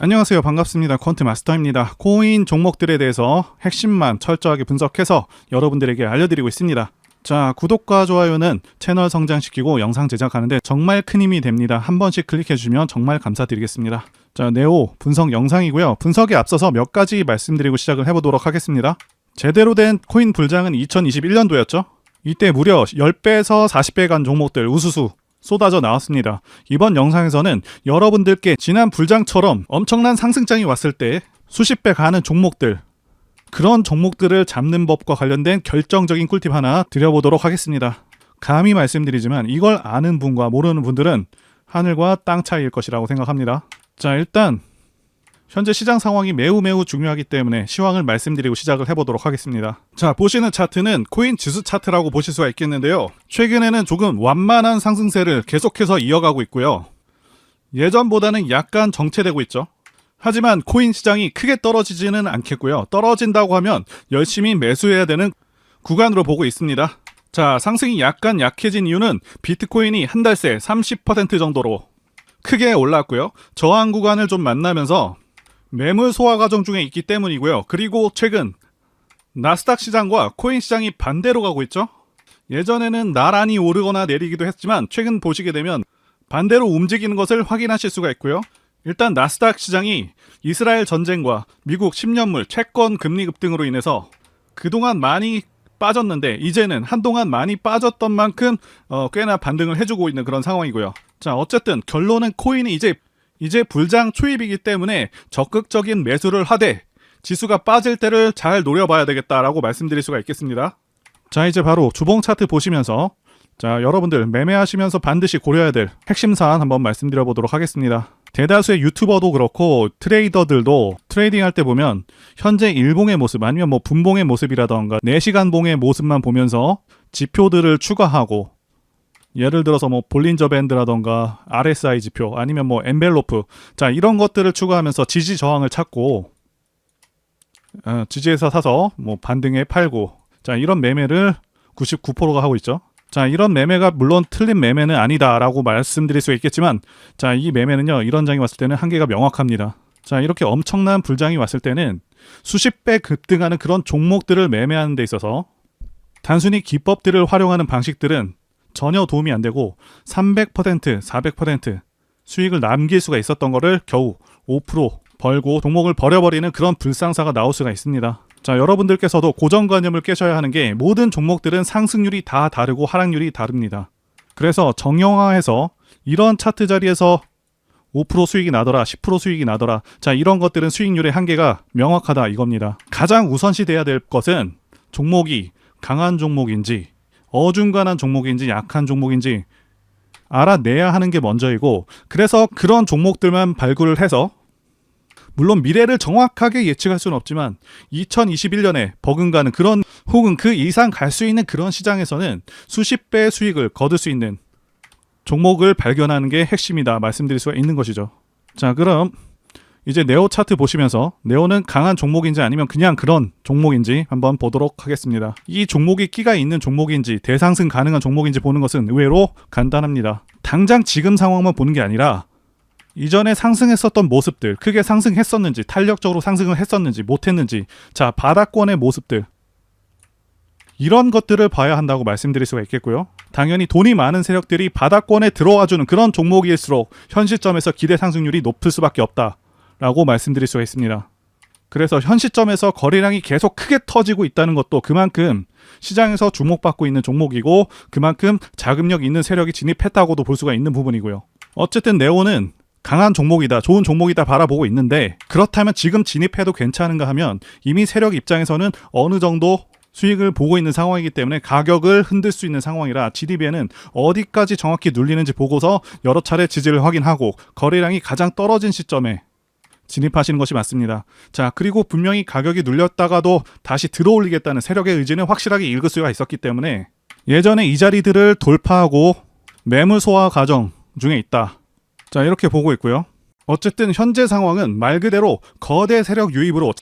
안녕하세요. 반갑습니다. 퀀트 마스터입니다. 코인 종목들에 대해서 핵심만 철저하게 분석해서 여러분들에게 알려드리고 있습니다. 자, 구독과 좋아요는 채널 성장시키고 영상 제작하는데 정말 큰 힘이 됩니다. 한 번씩 클릭해주시면 정말 감사드리겠습니다. 자, 네오 분석 영상이고요. 분석에 앞서서 몇 가지 말씀드리고 시작을 해보도록 하겠습니다. 제대로 된 코인 불장은 2021년도였죠. 이때 무려 10배에서 40배 간 종목들 우수수 쏟아져 나왔습니다. 이번 영상에서는 여러분들께 지난 불장처럼 엄청난 상승장이 왔을 때 수십 배 가는 종목들 그런 종목들을 잡는 법과 관련된 결정적인 꿀팁 하나 드려보도록 하겠습니다. 감히 말씀드리지만 이걸 아는 분과 모르는 분들은 하늘과 땅 차이일 것이라고 생각합니다. 자, 일단 현재 시장 상황이 매우 매우 중요하기 때문에 시황을 말씀드리고 시작을 해보도록 하겠습니다. 자, 보시는 차트는 코인 지수 차트라고 보실 수가 있겠는데요. 최근에는 조금 완만한 상승세를 계속해서 이어가고 있고요. 예전보다는 약간 정체되고 있죠. 하지만 코인 시장이 크게 떨어지지는 않겠고요. 떨어진다고 하면 열심히 매수해야 되는 구간으로 보고 있습니다. 자, 상승이 약간 약해진 이유는 비트코인이 한 달 새 30% 정도로 크게 올랐고요. 저항 구간을 좀 만나면서 매물 소화 과정 중에 있기 때문이고요. 그리고 최근 나스닥 시장과 코인 시장이 반대로 가고 있죠. 예전에는 나란히 오르거나 내리기도 했지만 최근 보시게 되면 반대로 움직이는 것을 확인하실 수가 있고요. 일단 나스닥 시장이 이스라엘 전쟁과 미국 10년물 채권 금리 급등으로 인해서 그동안 많이 빠졌는데 이제는 한동안 많이 빠졌던 만큼 어, 꽤나 반등을 해주고 있는 그런 상황이고요. 자 어쨌든 결론은 코인이 이제 이제 불장 초입이기 때문에 적극적인 매수를 하되 지수가 빠질 때를 잘 노려봐야 되겠다라고 말씀드릴 수가 있겠습니다. 자 이제 바로 주봉 차트 보시면서 자 여러분들 매매하시면서 반드시 고려해야 될 핵심 사안 한번 말씀드려 보도록 하겠습니다. 대다수의 유튜버도 그렇고 트레이더들도 트레이딩 할 때 보면 현재 일봉의 모습 아니면 뭐 분봉의 모습이라던가 4시간 봉의 모습만 보면서 지표들을 추가하고 예를 들어서 뭐 볼린저 밴드라던가 RSI 지표 아니면 뭐 엔벨로프 자 이런 것들을 추가하면서 지지 저항을 찾고 어, 지지에서 사서 뭐 반등에 팔고 자 이런 매매를 99%가 하고 있죠. 자 이런 매매가 물론 틀린 매매는 아니다라고 말씀드릴 수 있겠지만 자 이 매매는요 이런 장이 왔을 때는 한계가 명확합니다. 자 이렇게 엄청난 불장이 왔을 때는 수십 배 급등하는 그런 종목들을 매매하는 데 있어서 단순히 기법들을 활용하는 방식들은 전혀 도움이 안 되고 300%, 400% 수익을 남길 수가 있었던 거를 겨우 5% 벌고 종목을 버려버리는 그런 불상사가 나올 수가 있습니다. 자, 여러분들께서도 고정관념을 깨셔야 하는 게 모든 종목들은 상승률이 다 다르고 하락률이 다릅니다. 그래서 정형화해서 이런 차트 자리에서 5% 수익이 나더라, 10% 수익이 나더라. 자, 이런 것들은 수익률의 한계가 명확하다 이겁니다. 가장 우선시 돼야 될 것은 종목이 강한 종목인지 어중간한 종목인지 약한 종목인지 알아내야 하는 게 먼저이고 그래서 그런 종목들만 발굴을 해서 물론 미래를 정확하게 예측할 수는 없지만 2021년에 버금가는 그런 혹은 그 이상 갈 수 있는 그런 시장에서는 수십 배의 수익을 거둘 수 있는 종목을 발견하는 게 핵심이다 말씀드릴 수가 있는 것이죠. 자 그럼 이제 네오 차트 보시면서 네오는 강한 종목인지 아니면 그냥 그런 종목인지 한번 보도록 하겠습니다. 이 종목이 끼가 있는 종목인지 대상승 가능한 종목인지 보는 것은 의외로 간단합니다. 당장 지금 상황만 보는 게 아니라 이전에 상승했었던 모습들, 크게 상승했었는지, 탄력적으로 상승을 했었는지, 못했는지, 자, 바닥권의 모습들. 이런 것들을 봐야 한다고 말씀드릴 수가 있겠고요. 당연히 돈이 많은 세력들이 바닥권에 들어와주는 그런 종목일수록 현 시점에서 기대 상승률이 높을 수밖에 없다. 라고 말씀드릴 수가 있습니다. 그래서 현 시점에서 거래량이 계속 크게 터지고 있다는 것도 그만큼 시장에서 주목받고 있는 종목이고 그만큼 자금력 있는 세력이 진입했다고도 볼 수가 있는 부분이고요. 어쨌든 네오는 강한 종목이다, 좋은 종목이다 바라보고 있는데 그렇다면 지금 진입해도 괜찮은가 하면 이미 세력 입장에서는 어느 정도 수익을 보고 있는 상황이기 때문에 가격을 흔들 수 있는 상황이라 GDB에는 어디까지 정확히 눌리는지 보고서 여러 차례 지지를 확인하고 거래량이 가장 떨어진 시점에 진입하시는 것이 맞습니다. 자, 그리고 분명히 가격이 눌렸다가도 다시 들어올리겠다는 세력의 의지는 확실하게 읽을 수가 있었기 때문에 예전에 이 자리들을 돌파하고 매물 소화 과정 중에 있다. 자, 이렇게 보고 있고요. 어쨌든 현재 상황은 말 그대로 거대 세력 유입으로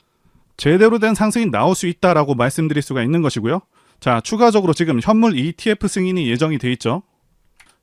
제대로 된 상승이 나올 수 있다라고 말씀드릴 수가 있는 것이고요. 자, 추가적으로 지금 현물 ETF 승인이 예정이 돼 있죠.